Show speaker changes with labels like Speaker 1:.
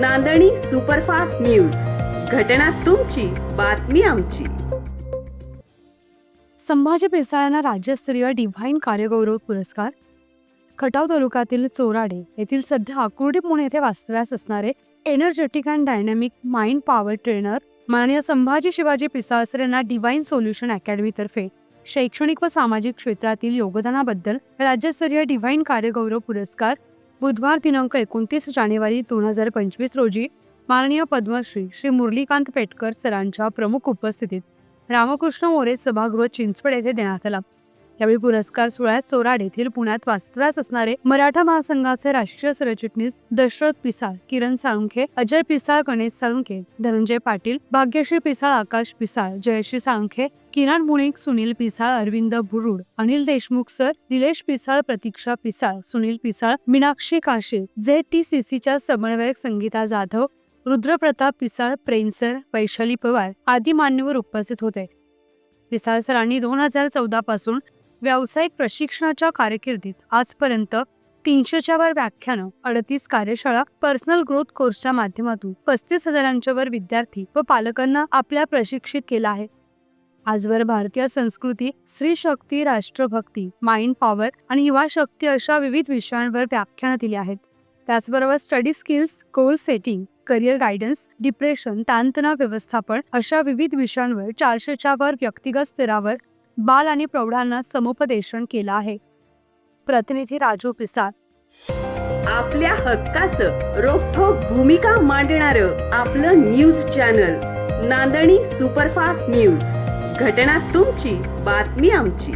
Speaker 1: नांदणी superfast news. घटना तुमची बातमी आमची.
Speaker 2: संभाजी पेसाळ्यांना राज्यस्तरीय डिव्हाइन कार्यगौरव पुरस्कार. खटाव तालुक्यातील चोराडे येथील सध्या आकुर्डी पुणे येथे वास्तव्यास असणारे energetic and dynamic mind power trainer माननीय संभाजी शिवाजी पिसाळसर यांना डिव्हाइन सोल्युशन अकॅडमीतर्फे शैक्षणिक व सामाजिक क्षेत्रातील योगदानाबद्दल राज्यस्तरीय डिव्हाइन कार्यगौरव पुरस्कार बुधवार दिनांक एकोणतीस जानेवारी दोन हजार पंचवीस रोजी माननीय पद्मश्री श्री मुरलीकांत पेटकर सरांच्या प्रमुख उपस्थितीत रामकृष्ण मोरे सभागृह चिंचवड येथे देण्यात आला. यावेळी पुरस्कार सोहळ्यात सोराड येथील पुण्यात वास्तव्यास असणारे मराठा महासंघाचे राष्ट्रीय सरचिटणीस Dashrath Pisal Kiran Salunkhe Ajay Pisal Ganesh Salunkhe Dhananjay Patil Bhagyashree Pisal Akash Pisal Jayashree Salunkhe Kiran Munik Sunil Pisal Arvind Bhurud Anil Deshmukh sir Nilesh Pisal Pratiksha Pisal Sunil Pisal Meenakshi Kashe J T C सीच्या समन्वयक संगीता जाधव रुद्रप्रताप पिसाळ प्रेमसर वैशाली पवार आदी मान्यवर उपस्थित होते. पिसाळ सरांनी दोन हजार चौदा पासून व्यावसायिक प्रशिक्षणाच्या कारकिर्दीत आजपर्यंत तीनशेच्या वर व्याख्यानं अडतीस कार्यशाळा पर्सनल ग्रोथ कोर्सच्या माध्यमातून पस्तीस हजारांच्या वर विद्यार्थी व पालकांना आपल्या प्रशिक्षित केला आहे. आजवर भारतीय संस्कृती स्त्री शक्ती राष्ट्रभक्ती माइंड पॉवर आणि युवा शक्ती अशा विविध विषयांवर व्याख्यानं दिली आहेत. त्याचबरोबर study skills goal setting career guidance depression ताणतणाव व्यवस्थापन अशा विविध विषयांवर चारशेच्या वर व्यक्तिगत स्तरावर बाल आणि प्रौढांना समुपदेशन केलं आहे. प्रतिनिधी राजू पिसार.
Speaker 1: आपल्या हक्काचं रोखोक भूमिका मांडणार आपलं न्यूज चॅनल नांदणी सुपरफास्ट न्यूज. घटना तुमची बातमी आमची.